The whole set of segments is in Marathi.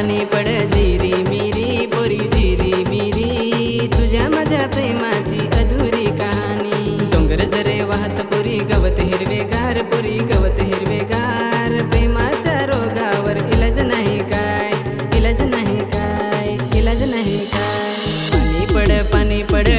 पाणी पड जिरी मिरी बोरी जिरी मिरी. तुझ्या माझ्या प्रेमाची अधुरी कहाणी. डोंगर जरे वाहत पुरी गवत हिरवेगार पुरी गवत हिरवेगार. प्रेमाच्या रोगावर इलाज नाही काय इलाज नाही काय इलाज नाही काय. पाणी पड पाणी पड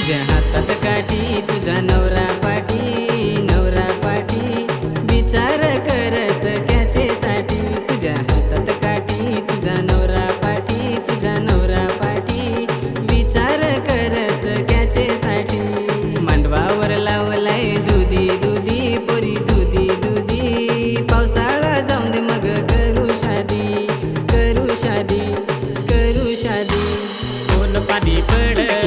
तुझ्या हातात काठी तुझा नवरा पाठी नवरा पाठी. विचार कर सख्याचे साठी. तुझ्या हातात काठी तुझा नवरा पाठी तुझा नवरा पाठी. विचार कर सख्याचे साठी. मांडवावर लावलाय दुधी दुधी पुरी दुधी दुधी. पावसाळा जाऊन दे मग करू शादी करू शादी करू शादी. कोण पाणी पड